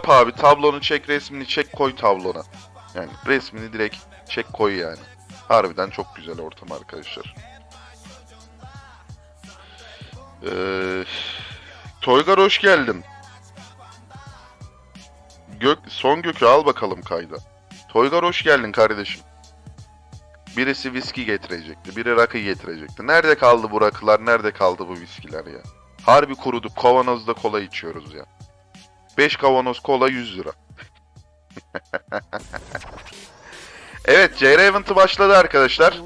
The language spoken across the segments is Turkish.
Yap abi tablonu çek resmini çek koy tablona. Yani resmini direkt çek koy yani. Harbiden çok güzel ortam arkadaşlar. Ee, Toygar hoş geldin. Gök, son gökü al bakalım kayda. Toygar hoş geldin kardeşim. Birisi viski getirecekti, biri rakı getirecekti. Nerede kaldı bu rakılar, nerede kaldı bu viskiler ya? Harbi kuruduk, kavanozda kola içiyoruz ya. 5 kavanoz kola 100 lira. evet, JR Event'ı başladı arkadaşlar.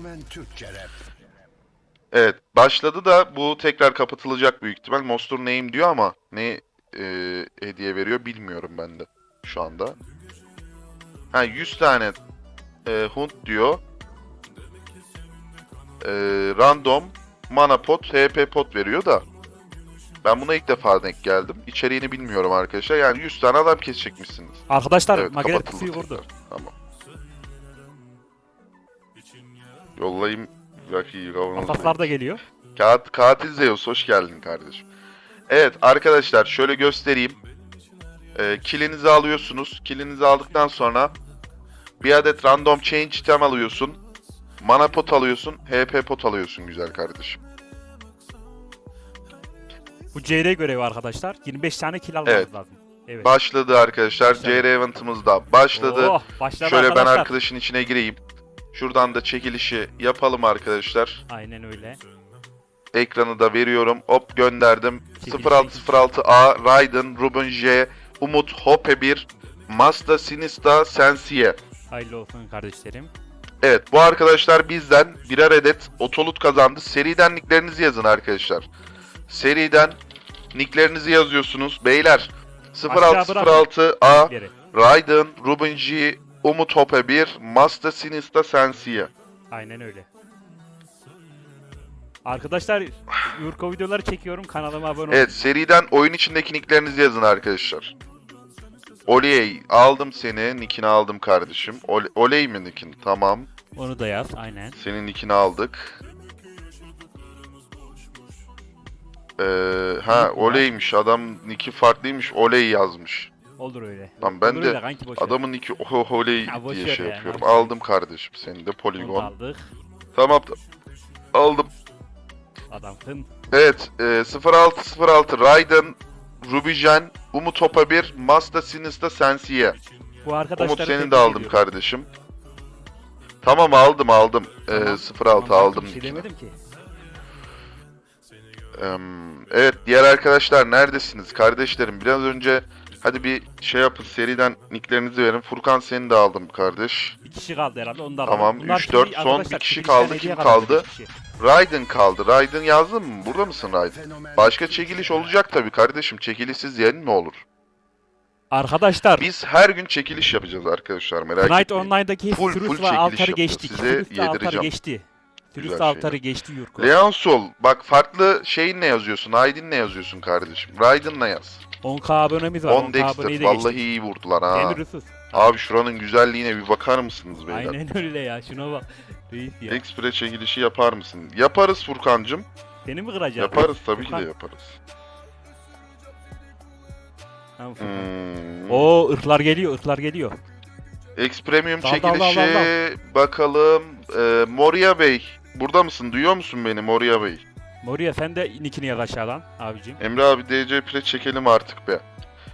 Evet, başladı da bu tekrar kapatılacak büyük ihtimal. Monster Name diyor ama ne e, hediye veriyor bilmiyorum ben de şu anda. Ha 100 tane e, Hunt diyor. E, random mana pot, HP pot veriyor da. Ben buna ilk defa denk geldim. İçeriğini bilmiyorum arkadaşlar. Yani 100 tane adam kesecekmişsiniz. Arkadaşlar Evet, kapatıldı pusuyu vurdu. Tamam. Yollayayım Rocky Kavanoz Ataklar da geliyor. Kat, katil Zeus hoş geldin kardeşim. Evet arkadaşlar şöyle göstereyim. Ee, kilinizi alıyorsunuz. Kilinizi aldıktan sonra bir adet random change item alıyorsun. Mana pot alıyorsun. HP pot alıyorsun güzel kardeşim. Bu CR görevi arkadaşlar. 25 tane kill almamız Evet. lazım. Evet. Başladı arkadaşlar. Başladı. JR event'ımız da başladı. Oh, başladı şöyle ben arkadaşlar. arkadaşın içine gireyim. Şuradan da çekilişi yapalım arkadaşlar. Aynen öyle. Ekranı da veriyorum. Hop gönderdim. Çekiliş, 0606A, Raiden, Ruben J, Umut, Hope 1, Mazda, Sinista, Sensiye. Hayırlı olsun kardeşlerim. Evet bu arkadaşlar bizden birer adet otolut kazandı. Seriden nicklerinizi yazın arkadaşlar. Seriden nicklerinizi yazıyorsunuz. Beyler Aşağı 0606A, Geri. Raiden, Ruben J, Umut Hope 1, Mazda, Sinista, Sensiye. Aynen öyle. Arkadaşlar Yurko videoları çekiyorum. Kanalıma abone olun. Evet seriden oyun içindeki nicklerinizi yazın arkadaşlar. Oley aldım seni. Nickini aldım kardeşim. Ole- Oley mi nickin? Tamam. Onu da yaz. Aynen. Senin nickini aldık. Ee, ha oleymiş. Adam nicki farklıymış. Oley yazmış. Olur öyle. Lan ben Olur de öyle kanki, boş ver. Adamın nicki oho oley Ha, boş diye ver şey ya, yapıyorum. yapayım? Aldım kardeşim seni de da poligon. aldık. Tamam. Aldım. Adamsın. Evet, e, 0606 Raiden, Rubijen, Umut Hopa 1, Mazda Sinista Sensiye. Bu arkadaşları Umut senin tebrik de aldım ediyorum. kardeşim. Tamam aldım aldım. Ee, Tamam. 06 Tamam, aldım. Bir şey nickini. demedim ki. Evet diğer arkadaşlar neredesiniz kardeşlerim? Biraz önce hadi bir şey yapın seriden nicklerinizi verin. Furkan seni de aldım kardeş. Bir kişi kaldı herhalde. Onu da. Tamam, Bunlar üç, dört, şimdi son arkadaşlar bir kişi kaldı. Kim kaldı? Raiden kaldı. Raiden yazdın mı? Burada mısın Raiden? Başka çekiliş olacak tabii kardeşim. Çekilişsiz yerin ne olur? Arkadaşlar Biz her gün çekiliş yapacağız arkadaşlar merak Knight etmeyin. Online'daki Full- full ve Altar'ı yapacağız. geçtik. Size ve yedireceğim. geçti. Güzel Altar'ı şeyler. geçti Yurko. Leon Sol. Bak farklı şeyin ne yazıyorsun? Aydın ne yazıyorsun kardeşim? Raiden'la yaz. 10k abonemiz var. 10 10k Dexter. de Vallahi geçtik. iyi vurdular ha. Demir Rüsüz. Abi şuranın güzelliğine bir bakar mısınız beyler? Aynen öyle ya. Şuna bak. Reis ya. Expre çekilişi yapar mısın? Yaparız Furkancım. Seni mi kıracak? Yaparız tabii ki Furkan. de yaparız. Tamam, Furkan. Hmm. Oo ırklar geliyor, ırklar geliyor. X Premium Dal, dal, dal, çekilişi dal, bakalım. Ee, Moria Bey. Burada mısın? Duyuyor musun beni Moria Bey? Moria sen de nickini yaz aşağıdan abicim. Emre abi DC Pre çekelim artık be.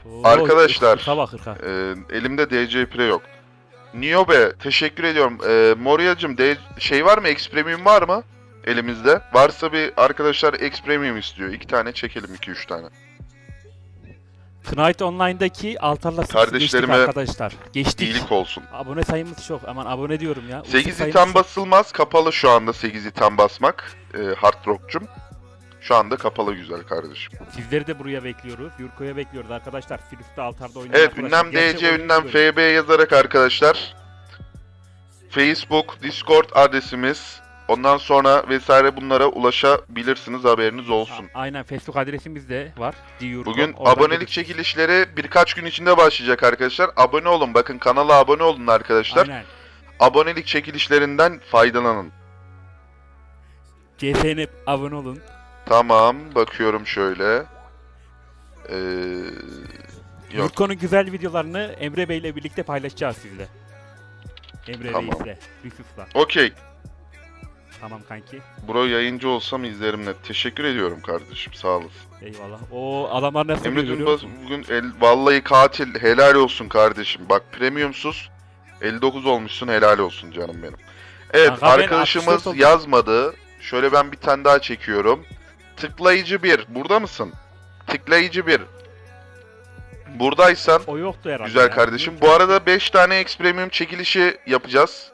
Oo, Arkadaşlar. Irka bak. Ee, elimde DC Pre yok. Niobe teşekkür ediyorum. Ee, Moria'cım şey var mı? X Premium var mı? Elimizde. Varsa bir arkadaşlar X Premium istiyor. İki tane çekelim. iki üç tane. Knight Online'daki Altar'la geçtik Kardeşlerime arkadaşlar. Geçtik. İyilik olsun. Abone sayımız çok. Aman abone diyorum ya. Uçuk 8 sayımız item basılmaz. Kapalı şu anda 8 item basmak. Ee, hard rock'cum. Şu anda kapalı güzel kardeşim. Sizleri de buraya bekliyoruz. Yurko'ya bekliyoruz arkadaşlar. Firust'ta Altar'da oynayan Evet arkadaşlar. ünlem Gerçek DC oyuncu ünlem. FB yazarak arkadaşlar. Facebook, Discord adresimiz. Ondan sonra vesaire bunlara ulaşabilirsiniz haberiniz olsun. A- Aynen Facebook adresimiz de var. Diyurko. Bugün Oradan abonelik gelip- çekilişleri birkaç gün içinde başlayacak arkadaşlar. Abone olun. Bakın kanala abone olun arkadaşlar. Aynen. Abonelik çekilişlerinden faydalanın. CSN'e abone olun. Tamam. Bakıyorum şöyle. Ee, Yok. Güzel videolarını Emre Bey ile birlikte paylaşacağız sizle. Emre Tamam. Reis'le, Yusuf'la. Okey. Tamam kanki. Bro yayıncı olsam izlerim net. Teşekkür ediyorum kardeşim. Sağ olasın. Eyvallah. O adamlar nasıl Emre Dümbaz musun? bugün el, vallahi katil. Helal olsun kardeşim. Bak premiumsuz 59 olmuşsun. Helal olsun canım benim. Evet Kanka ben arkadaşımız 64 oldum. yazmadı. Şöyle ben bir tane daha çekiyorum. Tıklayıcı bir. Burada mısın? Tıklayıcı bir. Buradaysan O yoktu herhalde. Güzel ya. kardeşim. Bu arada 5 tane X Premium çekilişi yapacağız.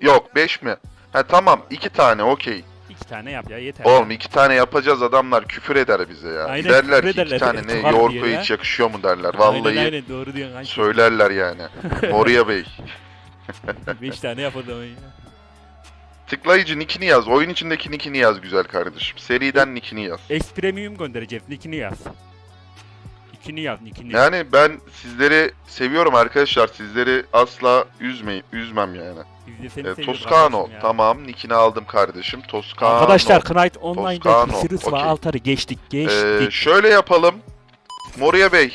Yok 5 mi? Ha tamam 2 tane okey. İki tane yap ya yeter. Oğlum 2 tane yapacağız adamlar küfür eder bize ya. Aynen, derler ki 2 ederler. tane ne Çıkar yoğurt diye ve ya. hiç yakışıyor mu derler. Aynen Vallahi aynen doğru diyorsun kanki. söylerler yani. Moria Bey. Beş tane yapalım ya. Tıklayıcı nickini yaz. Oyun içindeki nickini yaz güzel kardeşim. Seriden nickini yaz. X Premium göndereceğiz. Nickini yaz. Nickini yaz, nickini. Yani ben sizleri seviyorum arkadaşlar. Sizleri asla üzmeyin, üzmem yani. Biz de seni E, seviyoruz Toscano ya. tamam nickini aldım kardeşim. Toscano. Arkadaşlar Knight Online'daki Toscano, Sirius ve okey. Altar'ı geçtik, geçtik. Ee, şöyle yapalım. Moria Bey,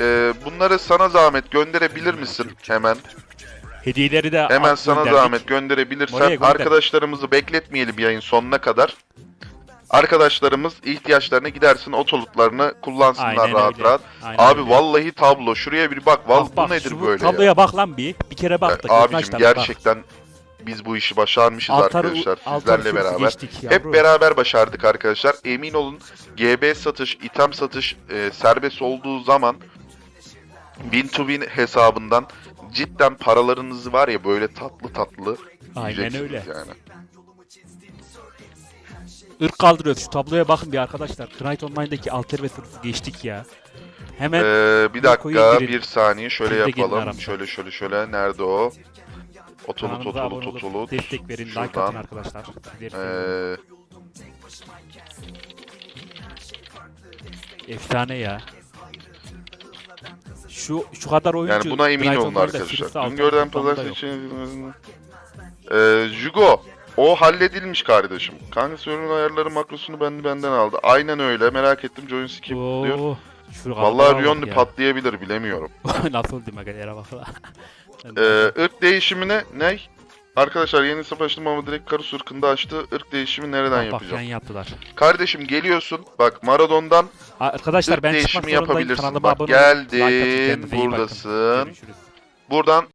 e, bunları sana zahmet gönderebilir misin hemen? Hediyeleri de Hemen sana gönderdik. zahmet gönderebilirsen gönder. arkadaşlarımızı bekletmeyelim yayın sonuna kadar. Arkadaşlarımız ihtiyaçlarını gidersin otolutlarını kullansınlar Aynen rahat öyle. rahat. Aynen Abi öyle. vallaya tablo şuraya bir bak. Val Bak, bak, bu nedir şu böyle tabloya ya? bak lan bir. Bir kere baktık. Ya, Abicim, Abicim gerçekten biz bu işi başarmışız arkadaşlar sizlerle beraber. Hep beraber başardık arkadaşlar. Emin olun GB satış, item satış e, serbest olduğu zaman win to win hesabından cidden paralarınızı var ya böyle tatlı tatlı Aynen öyle. yani. Irk kaldırıyoruz. Şu tabloya bakın bir arkadaşlar. Knight Online'daki Altar ve Sirius'u geçtik ya. Hemen Ee, bir dakika bir saniye şöyle Siz de gelin yapalım. aramıza. Şöyle şöyle şöyle nerede o? Otolut kanalımıza abone otolut olup otolut. destek verin. Like Şuradan. atın arkadaşlar. Sizleri. Ee, Efsane ya. Şu şu kadar oyuncu. yani buna emin Knight olun Online'da arkadaşlar. Dün gördüğüm toplamda pazartesi yok. için... Ee, Jugo. O halledilmiş kardeşim. Kanka server'ın ayarları makrosunu ben, benden aldı. Aynen öyle. Merak ettim. Join skip diyor. Oo, kadar Vallahi bak ya. patlayabilir bilemiyorum. Nasıl öldü magalera bak. Ee, ırk değişimine ne? Arkadaşlar yeni hesap açtım ama direkt Karus ırkında açtı. Irk değişimi nereden bak, bak yapacağım? yan yaptılar. Kardeşim geliyorsun. Bak Maradon'dan Arkadaşlar ırk ben değişimi yapabilirsin. Bak geldin. Buradasın. Buradan